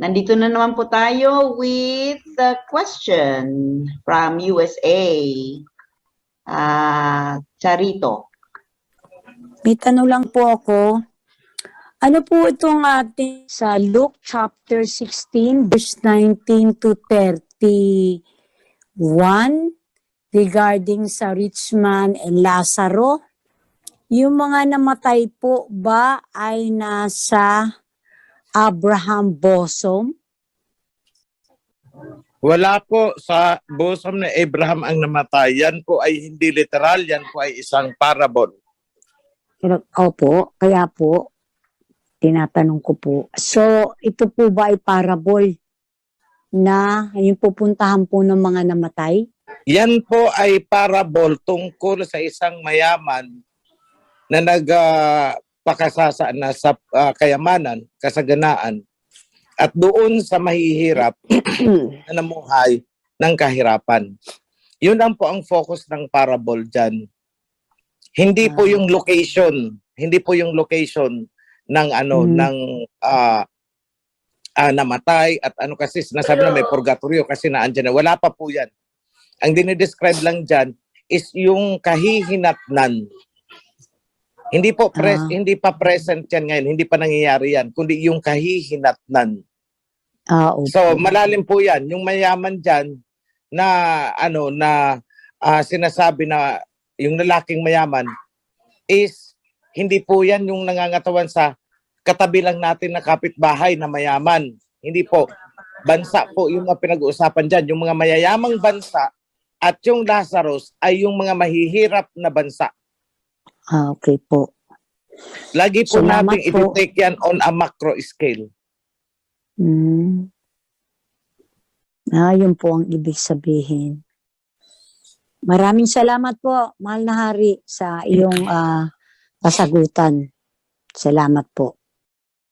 nandito na naman po tayo with the question from USA. Ah, Charito. May tanong lang po ako. Ano po itong ating sa Luke chapter 16 verse 19 to 31 regarding sa rich man and Lazaro? Yung mga namatay po ba ay nasa Abraham bosom? Wala po sa bosom ni Abraham ang namatay. Yan po ay hindi literal, yan po ay isang parable. Pero- Opo, kaya po, tinatanong ko po. So, ito po ba ay parable na yung pupuntahan po ng mga namatay? Yan po ay parable tungkol sa isang mayaman na nagpakasasa na sa ah, kayamanan, kasaganaan, at doon sa mahihirap na namuhay ng kahirapan. Yun lang po ang focus ng parable dyan. Hindi po Ah. yung location, hindi po yung location ng ano Mhm. ng ah ah, namatay at ano kasi sinasabi na may purgatorio kasi naandyan na. Wala pa po yan. Ang dinidescribe lang dyan is yung kahihinatnan. Hindi po pres Ah. hindi pa present yan ngayon, hindi pa nangyayari yan, kundi yung kahihinatnan. Ah, opo. So malalim po 'yan, yung mayaman diyan na ano na ah, sinasabi na yung lalaking mayaman is hindi po 'yan yung nangangatawan sa katabi lang natin na kapitbahay na mayaman. Hindi po. Bansa po yung mga pinag-uusapan diyan, yung mga mayayamang bansa at yung Lazarus ay yung mga mahihirap na bansa. Ah, okay po. Lagi po Salamat natin po. iti-take yan on a macro scale. Hmm. Ah, yun po ang ibig sabihin. Maraming salamat po, mahal na hari, sa iyong ah, kasagutan. Salamat po.